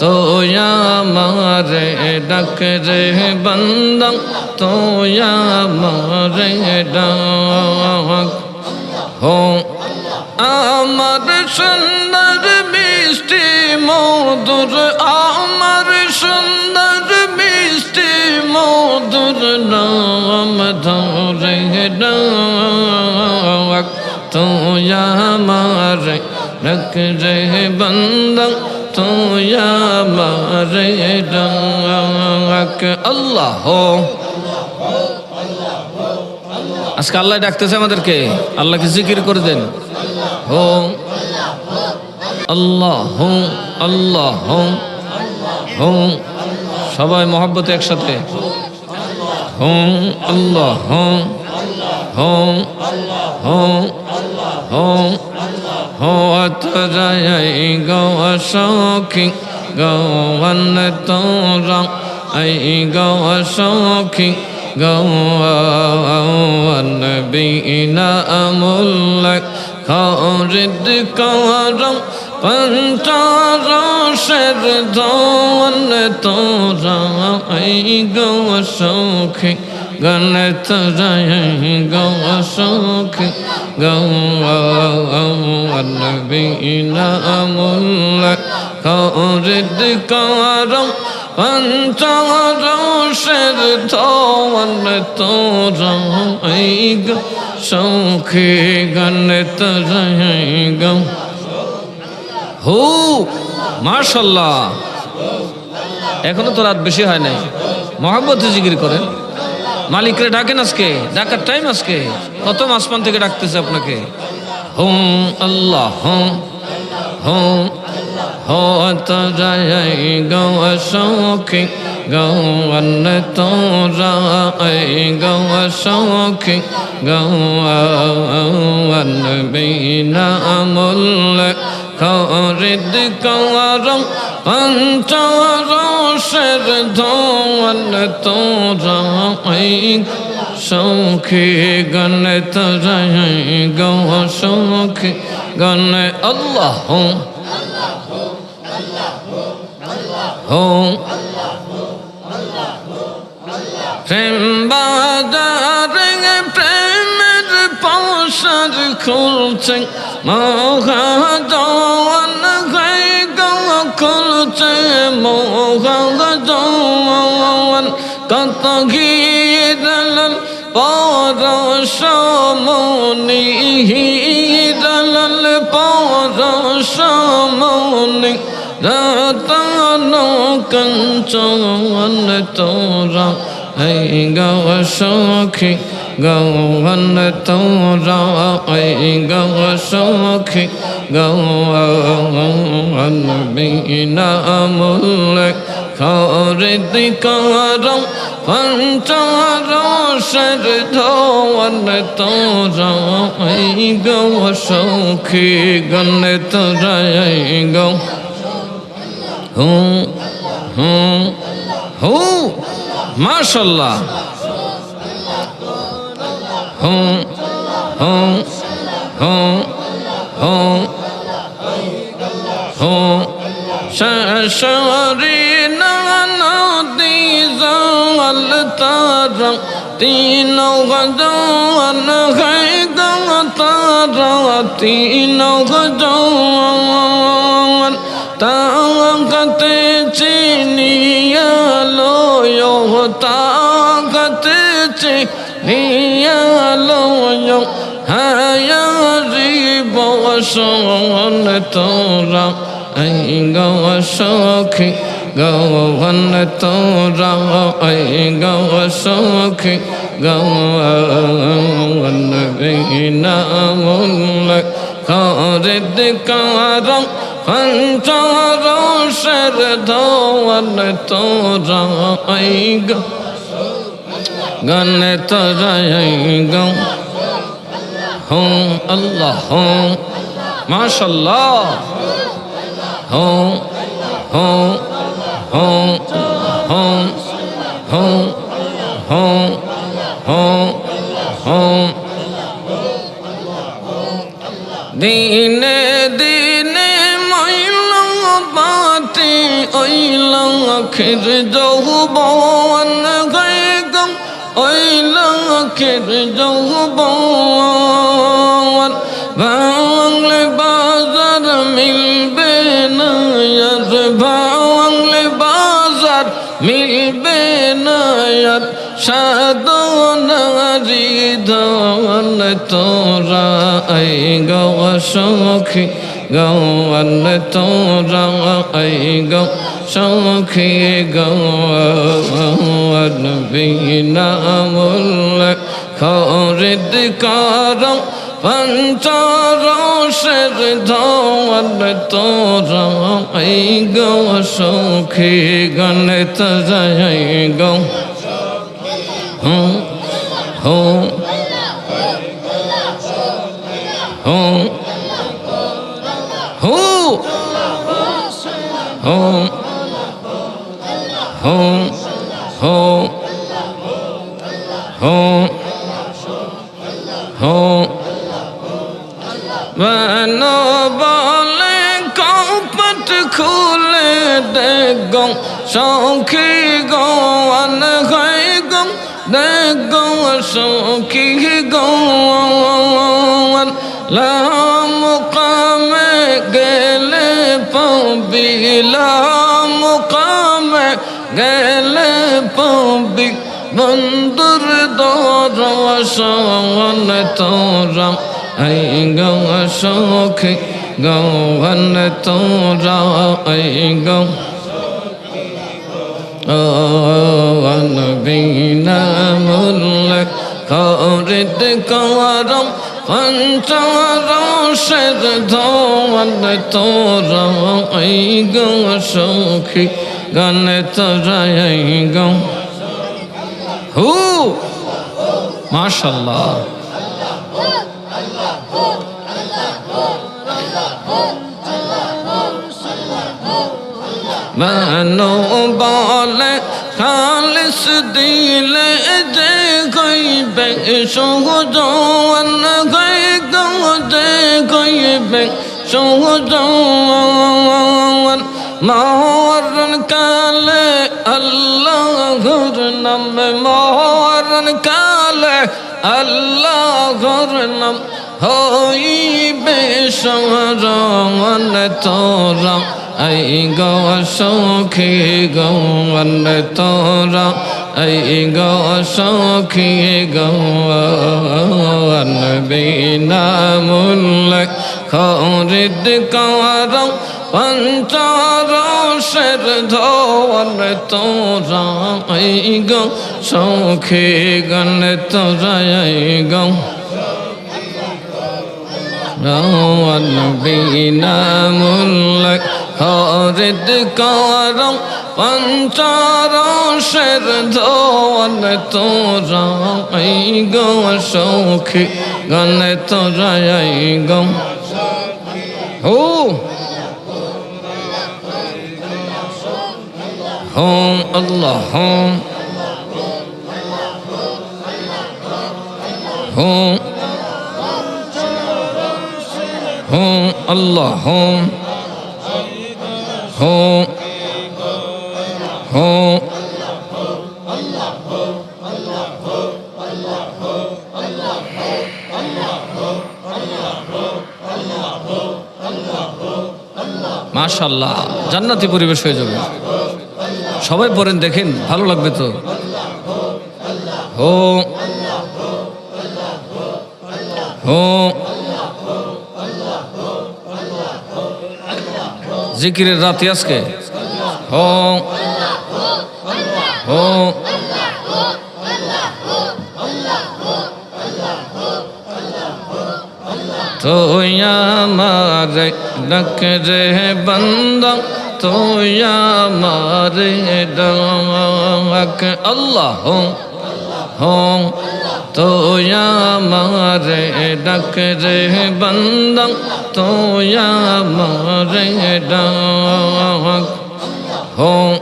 তো আমারে ডাক রে বন্দা তো আমারে ডাক হো আমার সুন্দর মিষ্টি মধুর আমার সুন্দর মিষ্টি মধুর নাম ধরে ডাক তো আমার রক রে বন্দা তো আমার ডাক আল্লাহ আজকে আল্লাহ ডাকতেছে আমাদেরকে আল্লাহকে জিকির করে দেন হো আল্লাহ হো আল্লাহ হো হো সবাই মহব্বত একসাথে হো আল্লাহ হো হো হো hoatarayai gawa shoki gawa netora ai gawa shoki gawa nabina amulak khawrid karam pantara sher dawan tora ai gawa shoki গণত গৌসুখ গৌবীনামুল কৌরিদ কর পঞ্চরোষের ধন তোর সৌখে গণত গৌ হু মার্শাল্লাহ এখনও তো রাত বেশি হয় নাই। মহাব্বত জিগির করেন। মালিকরে ডাকেন আজকে, ডাকার টাইম আজকে। কত আসমান থেকে ডাকতেছে আপনাকে? হুম, আল্লাহ, হুম হুম সখী গৌন গৌ বিনা মূল্য أنت وراشر دول تورائك شوقي غن ترائق وشوقي غن الله الله الله الله প্রেমের পাশার খুলছে মহা غضة كالتقيد للبعد شمونه للبعد شمونه لا تنكن تولتورا هيغا وشوكي গৌন তোরাই গৌ সখী গৌন বিনা মূল খরিদ কর পঞ্চর সর ধন তোরাই গৌ সখী গণ তোরাই গৌ হুম হুম হু, মাশাল্লাহ। হুম হুম হুম হুম হুম শশরি নদী জল তারা তিন গজন হয় গো তারা তিন গজন চিনিয়ালো শোন তোরা আই গাও সখী গাওয়ান তোরা আই গাও সখী গাওয়ান বিনা মূল্য খরিদ কারম পঞ্চর শর ধোয়ান তোরা আই গাও গান তোরা আই হো আল্লাহ হো মাশাল্লাহ। হুম হুম হুম হুম হুম হুম হুম হুম। দিনে দিনে মইল বাতি ওই লাখের যৌবন গম ওই লাখের যৌবন। বাংলে ai go shokhi go an to ra ai go shokhi go an bina mul khorid karam পঞ্চরসের ধন তোর এই গো সখী গণিত জয় গো হো হুম হুম হুম বন বলে কপট খুলে দে গো সখী গৌন হয় গো দে গো সখী গৌন লাম কামে গেলে পবি লাম কামে গেলে পবি বন্ধুর দরসন তোরা। এই গৌ সখী গৌন তোরা, এই গৌ অন বিনা মূল্য খরিদ করম পঞ্চরসের ধন তোরা। এই গৌ সখী গানে তো গাও। হু! মাশাল্লাহ। মানো বলে খালিস দিলে যে গইবে সুজন গই গদে গইবে সুজন মাও নাম মরণ কালে আল্লাহর নাম হইবে সরণ তোরা। এই গো সখী গৌন তোরা। এই গো সখী গৌন বিনা মূল্য খরিদ করম পঞ্চরসের ধন তোরা এই গো, সখী গণ তোরা এই গো। রওয়ান বিনা মূল্য খরিদ করম পঞ্চরসের ধন তোরা গো, সখী গণ তোরা এই গো। হো اللهم اللهم هم هم اللهم هم هم মাশাল্লাহ জান্নাতি পরিবেশ হয়ে যাবে সবাই পড়েন, দেখেন, ভালো লাগবে তো। হো জিকিরের রাতে আজকে? হো হো, তুই আমার ডাক রে বন্দা। তুই আমার ডাক। আল্লাহ হোম তুই আমার ডাক রে বন্দা। তুই আমার ডাক। হোম,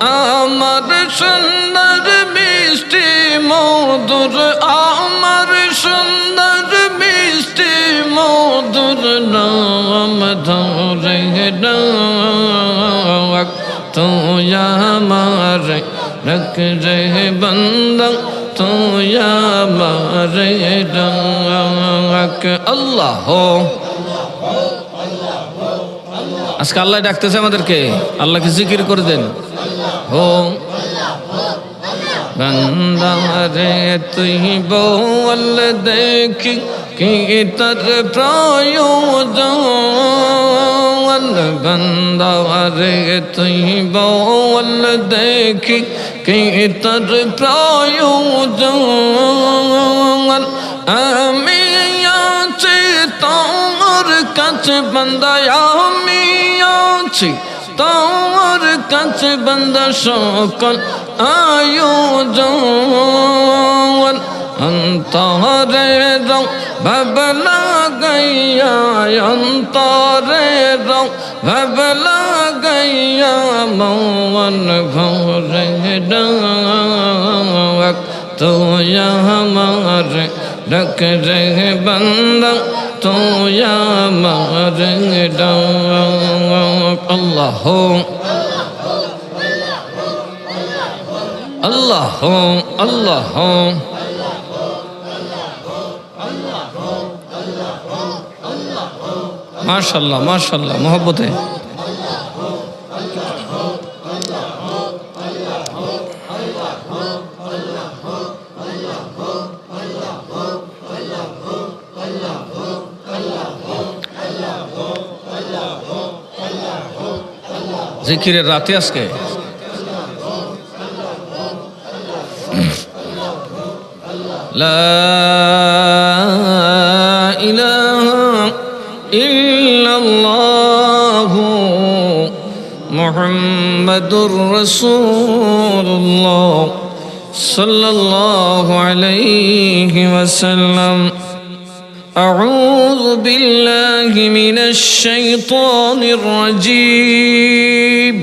আমার সুন্দর মিষ্টি মধুর, আমার সুন্দর মিষ্টি মধুর নাম ধরে। تو یا مارے رکھ رہے بندہ تو یا مارے ڈاک اللہ ہو আজকে আল্লাহ ডাকতেছে আমাদেরকে। আল্লাহকে জিকির করে দেন। হো। গঙ্গা রে, তুই বল দেখি। কি তর প্রয়োজন বন্দা রে তুই বল দেখ কি তর প্রয়োজন আমি আছি তোর কাছে বন্দা আমি আছি তোর কাছে বন্দা সকল আয়োজন অন্তরে রং ভবলা গাইয়া অন্তরে রং ভবলা গাইয়া মৌন ভোরে ডাক তো আমার ডাক রে বন্দা তো আমার ডাক। আল্লাহ আল্লাহ আল্লাহ। মার্শাল্লাহ মার্শাল্লাহ মহব্বতে। জিকিরের রাতে আজকে? লা ইলা محمد رسول الله صلى الله عليه وسلم. أعوذ بالله من الشيطان الرجيم.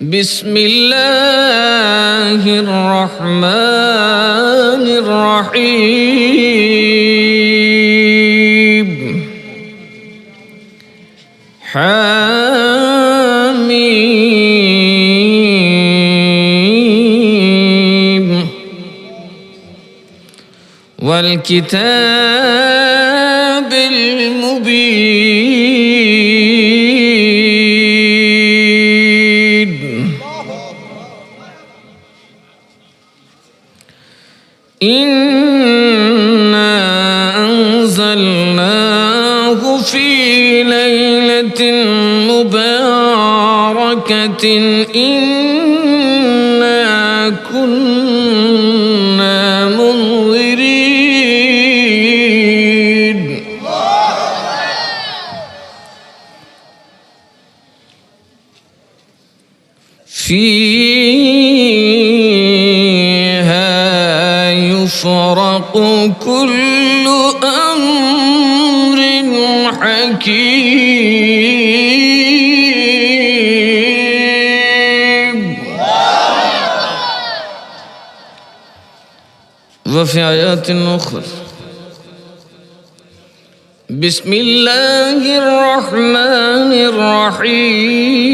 بسم الله الرحمن الرحيم. حميم والكتاب المبين. إنا أنزلناه في ليلة مباركة إنا كنا منذرين فيها يفرق كل أمر حكيم وفي آيات أخرى. بسم الله الرحمن الرحيم.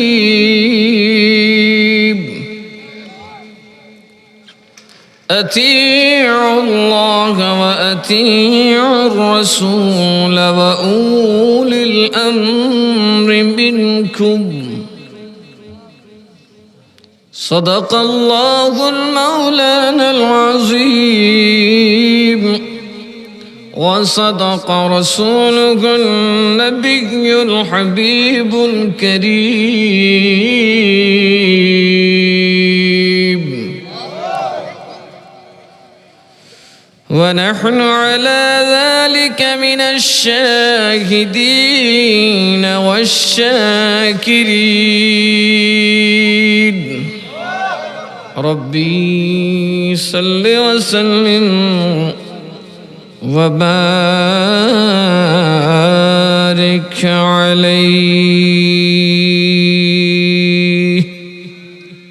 أطيعوا الله وأطيعوا الرسول وأولي منكم. صدق الله المولانا العظيم. وصدق رسوله النبي الحبيب الكريم. ونحن على ذلك من الشاهدين والشاكرين. ربي صل وسلم وبارك عليه.